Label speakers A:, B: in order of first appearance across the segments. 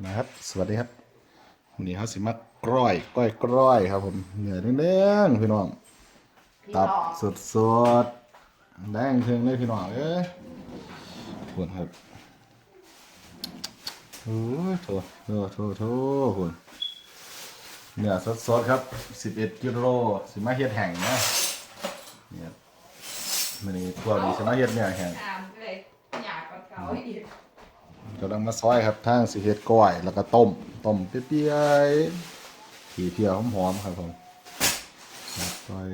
A: นะครับ สวัสดีครับวันนี้เขาสิมากร้อยก้อยกร้อยครับ ผมเหนือเด้งๆพี่น้องตับสดสดๆแดงเทิงเลยพี่น้องเอ้ยหุ่นครับโอ้ยโถโถโถโถหุ่นเนื้อสดสดๆครับ11กิโลสิมาเฮ็ดแห้งนะเนี่ยมันนี้พวกนี้สิมาเฮ็ดเนื้อแห้ง
B: ตามเลยอยากกว่าเก่าอีก
A: กำลังมาซอยครับทางสิเฮ็ดก้อยแล้วก็ต้มต้มเปรี้ยวๆขี่เพียวหอมๆครับผมซอย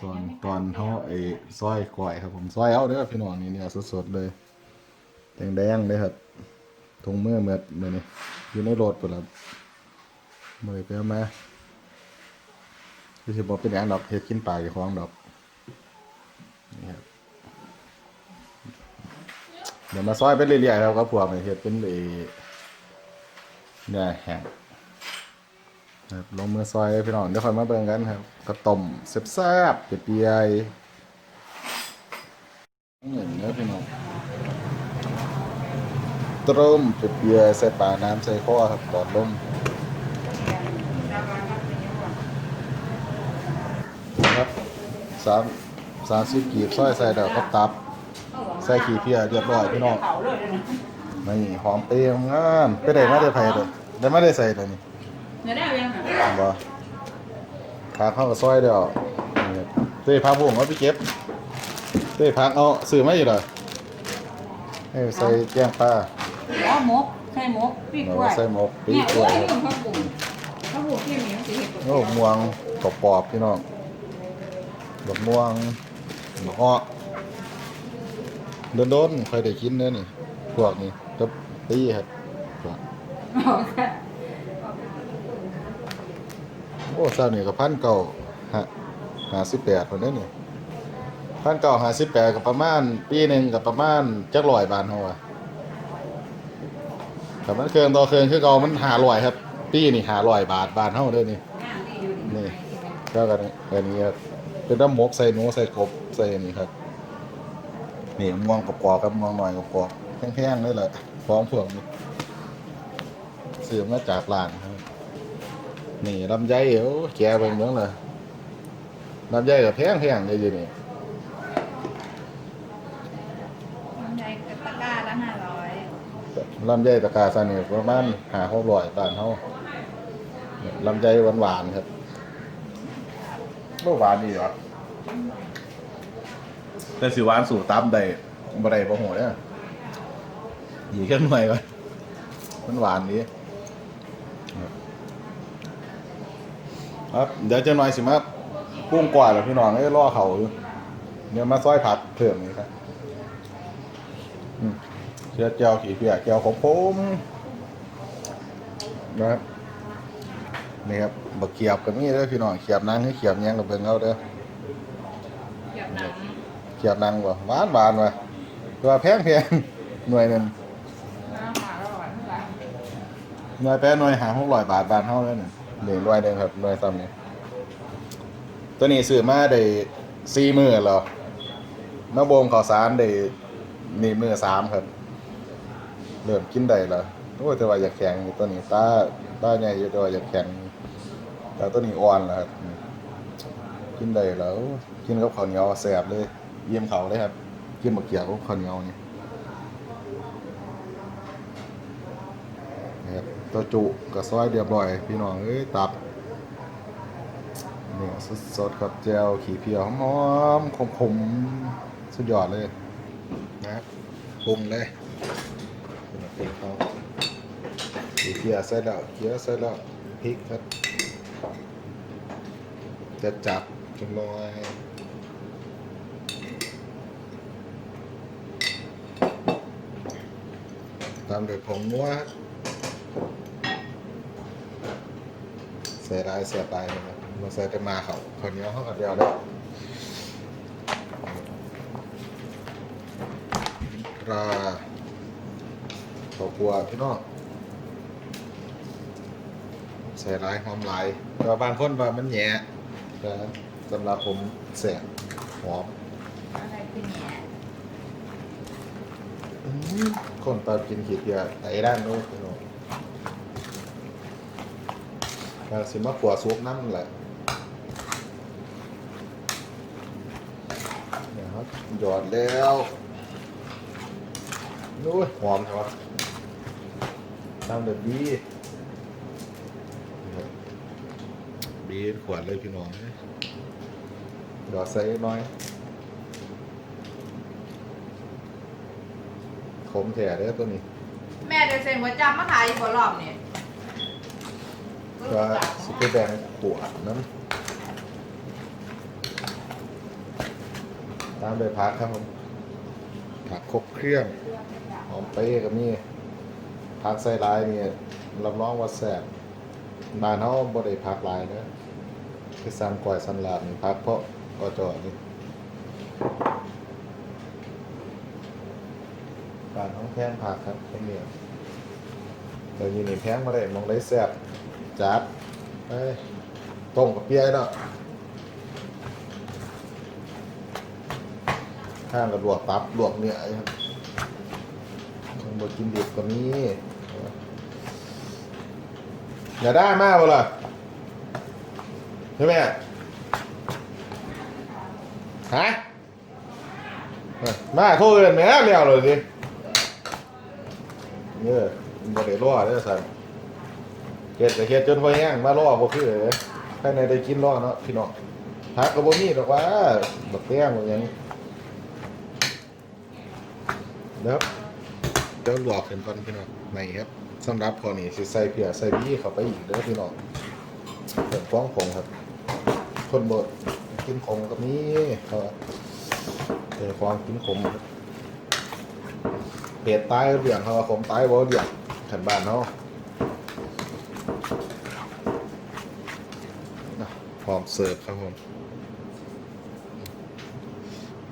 A: ส่วนตอนเฮาไอ้ซอยก้อยครับผมซอยเอาเด้อพี่น้องนี่เนี่ยสดๆเลยแดงๆเลยครับถุงมือเมือดมื้อนี้อยู่ในรถพุ่นล่ะบ่ได้ไปเอามาคือสิบ่เป็นหยังดอกเฮ็ดกินปลาอยู่ของดอกนี่ครับ เดี๋ยวมาซอยไปเรื่อยๆครับก็พวกนี้เฮ็ดเป็นไอ้เนื้อแห้งครับลงมือซอยพี่น้องเดี๋ยวค่อยมาเบิ่งกันครับก็ต้มแซ่บๆเปียกๆเหมือนเนื้อพี่น้องต้มเปียกๆใส่ปลาน้ำใส่ข้อครับตอนลมครับสามสามสิบกีบซอยใส่ดอกกับตับ ส่ขี้เพียเรียบร้อยพี่น้อง
B: เขาเลยนะ
A: นี่หอมเปรี้ยวงามไปได้มาได้ไผเด้อได้มาได้ใส่เลยนี่
B: เนื้อได้ยังไง
A: บ่ขาเข้ากับซอยเดียวนี่เต้พักบุ้งเอาไปเก็บเต้พักเอาซื้อมาอยู่เหรอให้ใส่แกงปลา
B: อ๋อมกใช่มกปีก
A: เรา
B: ล้วย
A: ใส่หมกปี
B: เนี่ย
A: กล้วย
B: เรื่องข้าวบุ๋มข้าวบุ๋มที่มีมันจะเห็ด
A: โอ้ม่วงกรอบปอบๆพี่น้องดอกม่วงดอกอ้อ โดนๆค่อยได้กินเด้อนี่ พวกนี้กับตีครับพวกโอ้เจ้านี่ก็พันเก่าฮะหาสิบแปดคนนี้นี่พันเก่าหาสิบแปดกับประมาณ ปีหนึ่งกับประมาณจักร้อยบาทเฮาอะแต่มันเครื่องต่อเครื่องคือเก่ามันหาร้อยครับ ปีนี่หาร้อยบาทบาทเฮาเด้อนี่นี่เจ้ากันอันนี้ครับเป็นน้ำหมกใส่หนูใส่กบใส่อันนี้ครับ นี่ม่วงกรอบๆครับม่วงหน่อยกรอบๆแห้งๆเลยแหละพร้อมพวกนี้ซื้อมาจากร้านครับ นี่ลำไยเอ้าแกเบิ่งเบิ่งเลยลำไยก็แพงแพงเลยอยู่นี่
B: ในตะกร้าละห้าร้อย
A: ลำไยตะกาซันนี่ประมาณหาหกร้อยบาทเฮาลำไยหวานๆครับบ่หวานดีหรอ แต่สิหวานสู่ตามได้บ่ได้บ่โหเด้อหยีแค่หน่อยก่อนมันหวานดีครับ เดี๋ยวจะหน่อยสิมาปรุงกว่าแล้วพี่น้องเอ้ยรอเขาอยู่เดี๋ยวมาซอยผัดเพิ่มนี่ครับเชื้อเจียวขี่เปียกเจียวของผมนะครับนี่ครับบักเขียบกับนี่เด้อพี่น้องเขียบนางให้เขียบหยังกับเบิ่งเอาเด้อ
B: เกี่ยวหนัง
A: เขียบนางบ่หวานหวานว่ะตัวแพงแพงหน่วยหนึง
B: น้ำหาร้อยเท่าไห
A: น่วยแปดหน่วยหาหกร้อยบาทบาทเท่านั้นนี่หนึ่งหน่วยหนึงครับหน่วยซ้ำนี่ตัวนี้ซื้อมาได้สี่มื้อแล้วมาบ่มข้าวสารได้นี่มื้อสามครับเริ่มกินได้แล้วโอ้ยแต่ว่าอยากแข็งตัวนี้ตาตาใหญ่อยู่แต่ว่าอยากแข็งแต่ตัวนี้อ่อนแล้วครับอืมกินได้แล้ว กินกับข้าวเหนียวแซ่บเลย เยี่ยมเขาเลยครับกินบักเกี๊ยวกับข้าวเหนียวนี่นะครับตัวจุกับซอยเรียบร้อย พี่น้องเอ้ยตับเนี่ยสดๆครับแจวขี้เพียวหอมๆขมๆสุดยอดเลยนะครับปรุงเลยเป็นเขาเกียร์ใส่แล้วเกียร์ใส่แล้วพริกครับจะจับจนลอย ตามด้วยผงนัวครับใส่ลายเสียบลายนะครับมาใส่แต่มาเขาคนนี้เขาขัดเดียวแล้วปลาข้าวคั่วพี่น้องใส่หลายหอมหลายแต่ว่าบางคนว่ามันแหย่แต่สำหรับผมแสบหอม
B: อะไรคือเนี่ย
A: อื้อ คนตอนกินขีดเดียวไอ้ด้านนู้นพี่น้องมาสิมาขัวซุปน้ำแหละเนี่ยครับหยอดแล้วนู้ยหอมใช่ปะตามเด็ดบีนะครับบีขวดเลยพี่น้องหยอดใส่น้อย ขมแท้เด้อตัวนี้
B: แม่เดี๋ยวเซ็นหัวจำมาขายอยู่บนรอบนี่
A: ก็สิไปแบ่งขวดนั้นตามด้วยผักครับผมผักครบเครื่องหอมเป้กับนี่ผักใส่ลายนี่รับรองว่าแซ่บบ้านเฮาบ่ได้ผักหลายเด้อคือซ้ำก้อยสันลาบนี่ผักเพราะก็จอนี่บ้านเฮาแพงผักครับตรงนี้แต่อยี่นี่แพงมาได้มองได้แซ่บจัดไปต้มกับเปียเนาะข้างกับลวกตับลวกเนื้อครับคนบกินดิบก็มีอย่าได้มากเล่ะใช่ไหมฮะมาโทษกันแม่เลี้ยวเลยสิ เนี่ยบ่ได้รอเด้อสันเฮ็ดแต่เฮ็ดจนพอแห้งมารอบ่คือเลยภายในได้กินรอเนาะพี่น้องผักก็บ่มีดอกว่าบักแต้งบักหยังเด้อเดี๋ยวลวกขึ้นก่อนพี่น้องนี่ครับสำหรับข้อนี้สิใส่เพียใส่บี้เข้าไปอีกเด้อพี่น้องเพิ่มความขมครับ คนบ่กินขมก็มีเขาเออความกินขมครับ เผ็ดตายเรื่องเขาว่าขมตายบ่เรื่องขันบ้านเฮาพร้อมเสิร์ฟครับผม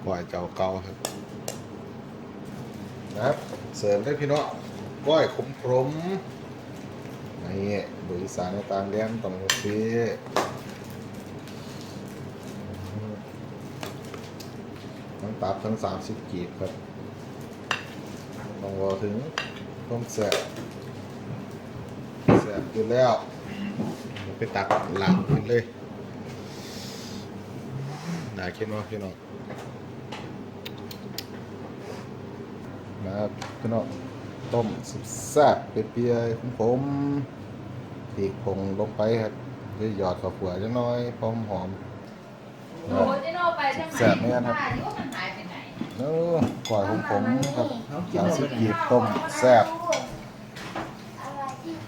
A: กล้วยเจ้าเก่าครับนะครับเสิร์ฟได้พี่น้องกล้วยขมขมนี่บริษัทในต่างแดนต้องซื้อทั้งตับทั้งสามสิบกีบครับ ต้องรอถึงต้องแสบแสบอยู่แล้วไปตักหลังขึ้นเลยน่าคิดเนาะพี่น้องนะครับพี่น้องต้มสุดแซ่บเปรี้ยวๆผมๆตีกผงลงไปครับด้วยหยอดข้าวขัวจังน้อยพร้อมหอม
B: โอ้เจ๊โน่ไปทางไหน
A: แซ่บไหมครับ เนื้อก่อยผมผมครับสามสิบกีบต้มแซ่บ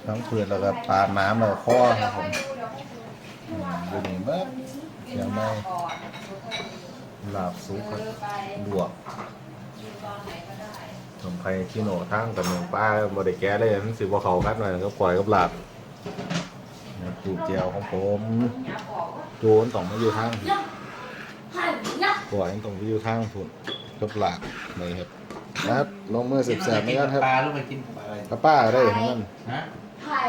A: ทั้งเปลือกแล้วก็ปลาน้ำแล้วก็ข้อครับผมอืมดูนี่เบิ้ยังไม่
B: ก่อน
A: ลาบซุปครับ
B: เออไป
A: ลวก
B: อยู่ตอนไหนก็ได้
A: ขนมไข่ที่โหนทั้งกับเมืองป้าบ่ได้แก้เลยมันสิบ่เข้ากันหน่อยก็ปล่อยกับลาบนะปูเจียวของผม
B: อย่าบอกว่า
A: โจนต้องมาอยู่ทางปล่อยต้องไปอยู่ทางพุ่น กับหลาบนี่ครับนะครับลงมือแสบๆนี่กันครับ
C: ปลาลูกไปกินอะไร
A: กับป้าได้ทั้งนั้น
C: ฮะ
D: ไข่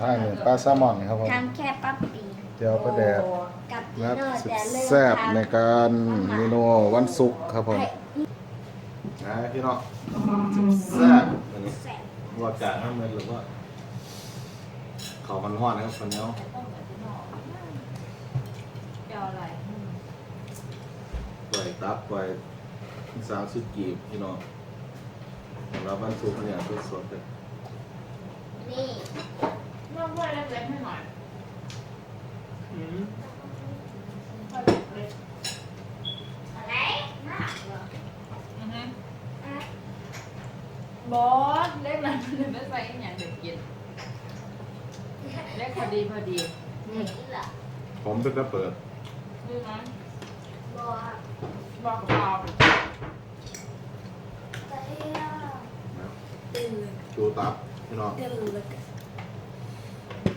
A: ป้าหนึ่งป้าแซลมอนครับผม
D: ทำแค่ปั๊บปี
A: เจียวปลาแดดนะครับ
D: แซ
A: บในการเมนูวันศุกร์ครับผมนะพี่น้องแซ่บอันนี้
D: แซ่บ
A: ว่าจากน้ำมันหรือว่าเขามันห้อนนะครับคนเนี้
B: จะเอาอะไร
A: ปล่อยตับปล่อยสามสิบกีบพี่น้องสำหรับวันศุกร์เนี่ยสดๆเลย
D: นี่
B: เมื่อเมื่อเล็กๆให้หน่อย
C: อืม
D: อะไรมากเหรอ
B: อือฮึ
D: อะ
B: บอสเล็กนั้นมันไม่ใส่อย่างเด็กกินเล็กพอดีพอดี
D: นี่เหรอ
A: ผมจะเปิด
B: ดูนะ
D: บอก
B: บอกกับเรา
D: ไปอะ
A: นะ
D: ตื่น
A: จูตับพี่น้อง
D: ตื่นแล้วก็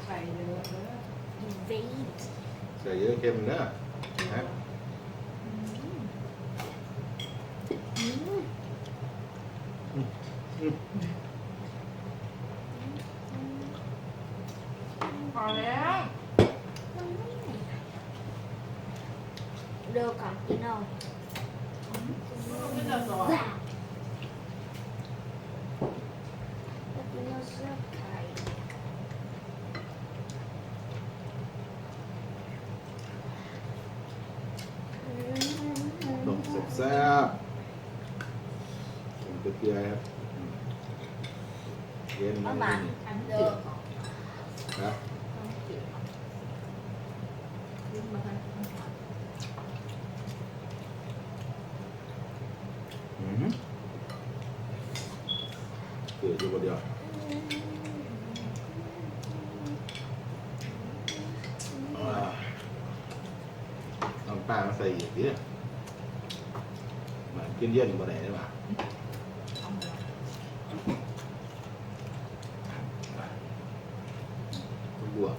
B: ใส่เลยเออ
D: เวท
A: ใส่เยอะเค็มเนอะนะ
D: อืม
B: พอแล้ว
D: เร็วกับกินเอา
B: ไม่ต้องสอน
D: ว้าวแล้วกินเอาเสื้อไข่
A: เกลือครับอืมเย็น
D: ประมาณ
B: อัน
D: เด
B: เดื
D: อ
B: อด
A: นะ
B: ลิ้นมาทัน
A: อืมเกลืออยู่คนเดียวอ่าน้ำปลามาใส่อีกทีเหมือนกินเย็นบ่ได้หรือเปล่า
B: เอาหม ด
A: บัว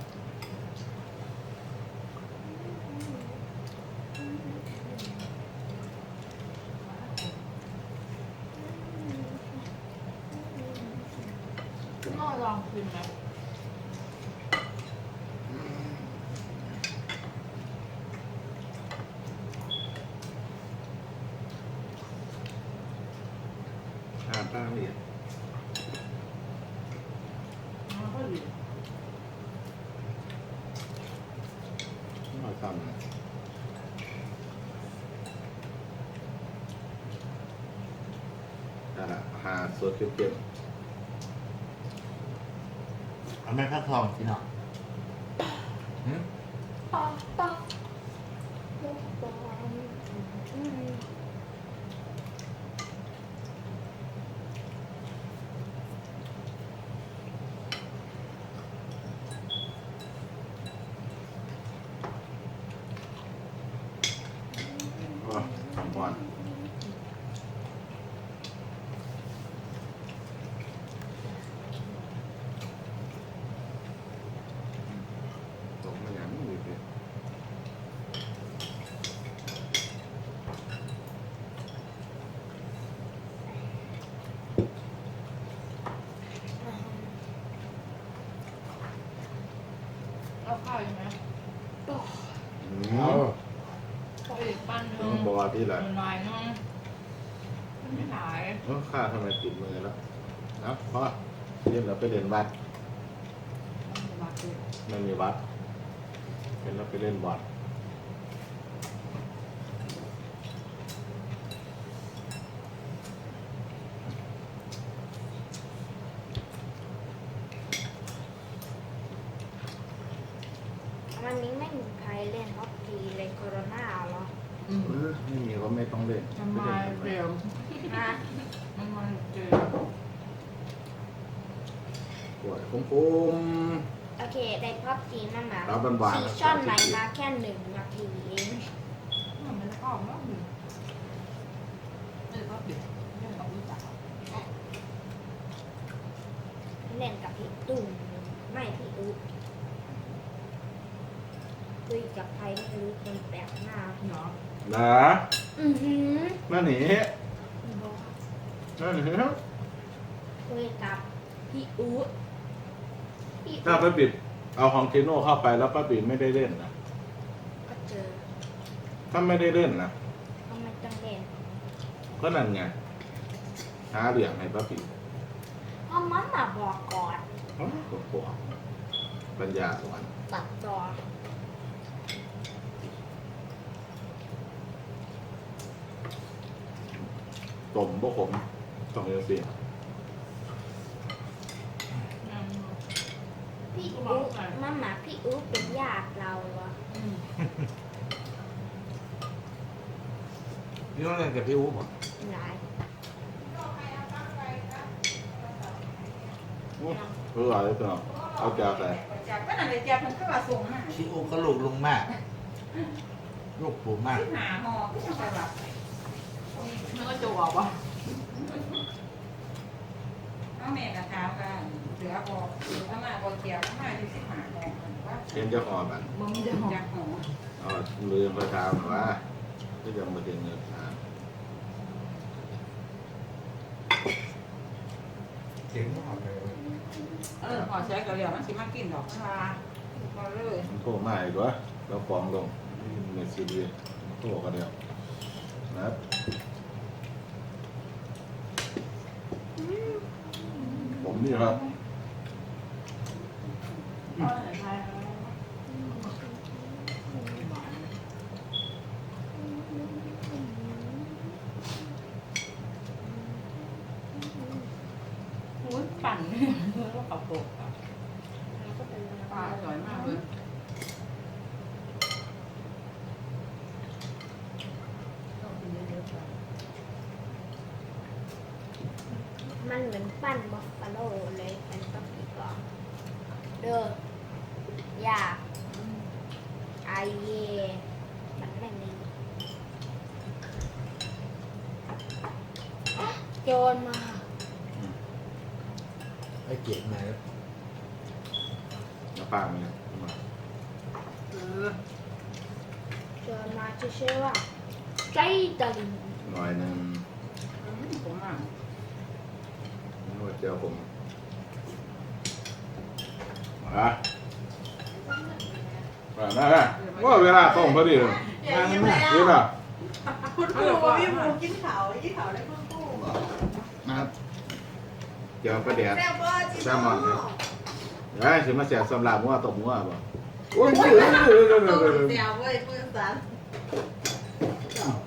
B: ก็ลองชิมไหม
A: ห้ามปลาไม่เห็น
B: มันก็ดี
A: ไม่เอาทำนะนั่นแหาสดเก็บ
C: เอาแม่ข้าวทองสิเนาะหืม
D: ปอกปอกปอกปอกอืม
A: ๆก็หวานตกมาอย่างนี้เลย
B: เอาข้าวอีกไหม
A: อื
C: เอา
A: ม
B: ข้าวอีกปั้นหนึ
A: ต้อง งบอก ที่หลัง
B: มันลายเนาะมันไม่หาย
A: เออข้าทำไมติดมือแล้วนะเพราะเรียนเราไปเรียนวัด
B: มันจะมาเกิด
A: ไม่มีวัดเห็นเราไปเล่นบอล
D: วันนี้ไม่มีใครเล่นฮอกกี้เลยโคโรนาเหรอ
B: อืม
A: เออไม่มีก็ไม่ต้องเล่น
B: มันมาเร็ว
D: ฮะ
B: มันมาเร็ว
A: ปวดคุ้ม
D: โอเค ได้พับจีมามา
A: รับหวานๆ
D: ซีชั่นไหนมาแค่หนึ่งนาทีเอง
B: มันออกแล้วหนึ่งเออก็ปิดเรื่องของรู้จัก
D: เล่นกับพี่ตุ่มไม่พี่อุ๊คุยกับใครไม่รู้คนแปลกหน้า
B: เนาะ
A: นะ
D: อือหือ
A: นั่นนี
D: บอก
A: นั่นนี่
D: คุยกับพี่อุ๊บพี่
A: ถ้า
D: อุ๊บ
A: ป้าปิดเอาของเทโน่เข้าไปแล้วป้าปิดไม่ได้เล่นนะ
D: ก็เจอ
A: ถ้าไม่ได้เล่นนะ
D: ก็ไม่ต้องเล่น
A: ก็นั่นไงหาเหลี่ยงให้ป้าปิด
D: เพราะมันมาบอกก่อน
A: อ๋อก็ปวดปัญญาสวรรค์
D: ตัดจอ
A: ต้มพวกผมต้องเรียนเสียง
B: อืม
D: พี่อุ๊บมาหมาพี่อุ๊บเป็นญาติเราอะ
B: อืม
C: พี่ต้องเล่นกับพี่อู๋ป่ะ
D: หลาย
A: เอออะไรตัวเอาแก้วใส่
E: จากก็นั่นเลยจากมันก็ว่าส่งมา
C: พี่อู๋ก็ลูกลุงมาก ลูกปู่มาก
E: หาหอก็จะไปแบบ
B: มันก็จะบอกว่า
E: น้อง แม่กับเท้ากันเหลือบอกเหลือมาบอกเกี่ยวมาที่สิบหาหอว่า
A: เห็นเจ้าของมัน
B: มึงจะหอ
E: จากหอ
A: เอาลืมประชาหน่อยว่าที่จะมาเดินเงินทาง
C: เจ๋งมากเลย
E: เออพอใช้ก็เรียกมันสิมากินดอกชาก็เลย
A: มันโทรมาอีกวะแล้วฟ้องลงเมสซีดีโทรกันเดียวนะครับผม นี่ครับ
B: อ๋อใช่ปั่นก็ขับโปก
D: แล้วก็เป็น
B: ปลาอร่อยมากเลย
D: มันเหมือนปั้นบัฟฟาโลเลยเป็นต้องอีกก่อนเด้ออยากไอเยมันไม่มีโจรมา
C: ไอ้เกียรมาแล้ว
A: แล้วปากมันเนี่ยมา
B: เออ
D: โจรมาชื่อว่าใจตะลิง
A: หน่อยหนึง
B: ผมอะ
A: นี่ว่า เจียวผมมามาได้ได้ว่าเวลาต้มพอดีเลย
C: มาแล้วนะ
A: นี่ป่ะ
E: คุณครูว่าพี่หมูกินขาวกินขาวได้คุณครู
A: นะเจียวประเดี๋ยว
E: แซ่บว่าจิ
A: แซลมอนเนี่ยเดี๋ยวสิมาเสียสำหรับมั่วตบมั่วป่ะโอ้ยเดี๋ยวเดี๋ยวเดี๋ยวเดี๋ยวเดี๋ยวเดี๋ยว
E: เสียเว้ยปืนสัน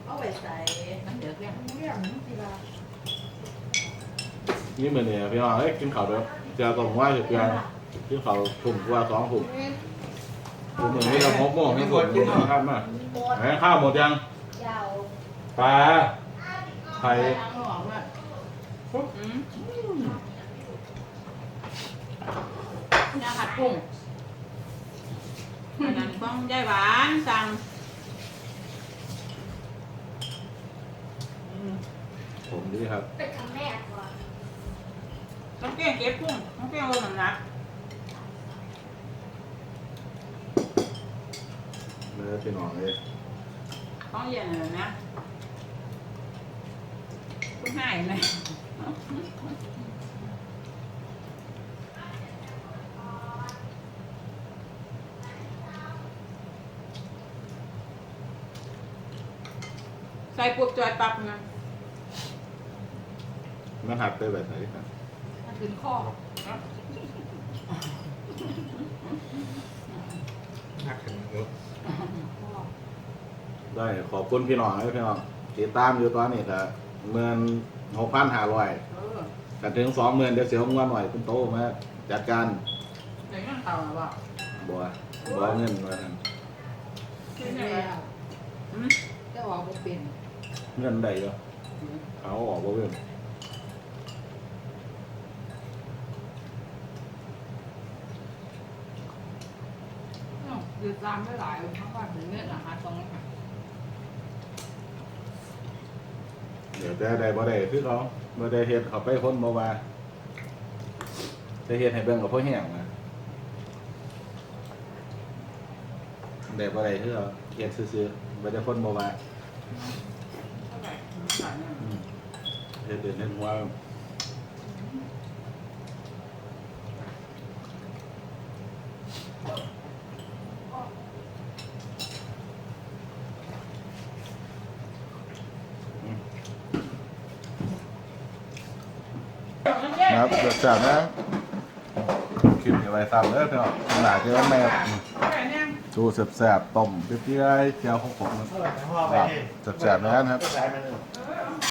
E: เอาไว้ใส่
B: น้ำเดือดเนี่ย
E: เรื่องกีฬา
A: นี่เหมือนเนี่ยพี่น้องเอ้ยกินข้าวเด้อเจียวตบมั่วเสร็จยังกินข้าวถุงกว่าสองถุงถุงเหมือนนี่เราหกโมงนี่สุดนะครับมา
D: หมด
A: ไหนข้าวหมดยัง
D: ยาว
A: ปลาไข่
B: ล้างหอมอะอืมยาขัดกุ้งอันนั้นต้องยายหวานสั่ง
A: ผมดีครับ
D: เป็นคำแรกก่อ น
B: ต้องเกี้ยงเก็บกุ้งต้องเกี้ยงลงน้ำหนัก
A: เนื้อพี่น้องเลย
B: ต้องเย็นเลยนะคุณหายไหมใส่ปุ๊บจอยปับนะ
A: มันหักไปแบบไหนครับ
B: มันถึงข้อ
C: หักกันเยอะ
A: ได้ขอบคุณพี่น้องเลยพี่น้องติดตามอยู่ตอนนี้แต่เมื่อนหกพันห้าร้อย
B: เออ
A: กันถึงสองหมื่นเดี๋ยวเสียงว่าหน่อยคุณโตมาจัดการ
B: เดี๋ยวนั่งเต่าหรือเปล่า
A: บัวบัวเงินมาทาง
B: ที่ไหนอะอืม
E: จะออกมาเป็น
A: เงินใดก็เขาออกบัวเงิน
B: อ้าว คือตามไม่หลายเพราะว่าถึงเงินอาหารตรงนี้ค่ะ
A: เดี๋ยวแต่ใดบ่ได้คือเขาบ่ได้เฮ็ดเขาไปคนบ่ว่าจะเฮ็ดให้เบิ่งกับพ่อแห้งนะได้บ่ได้คือเขาเฮ็ดซื่อๆบ่ได้คนบ่ว่า
B: เท่าไหร่ขายเนี่ย
A: อืมเฮ็ดเด่นเฮ็ดหัว ครับเดือดจัดนะคลิปนี้ไว้ซ้ำเด้อพี่น้องหนาเจอแม่
B: แค่เนี้ย
A: ดูแซ่บๆต้มเปรี้ยวๆเจียวของผม
C: เออแต่พ่อไป
A: แซ่บๆนะครับ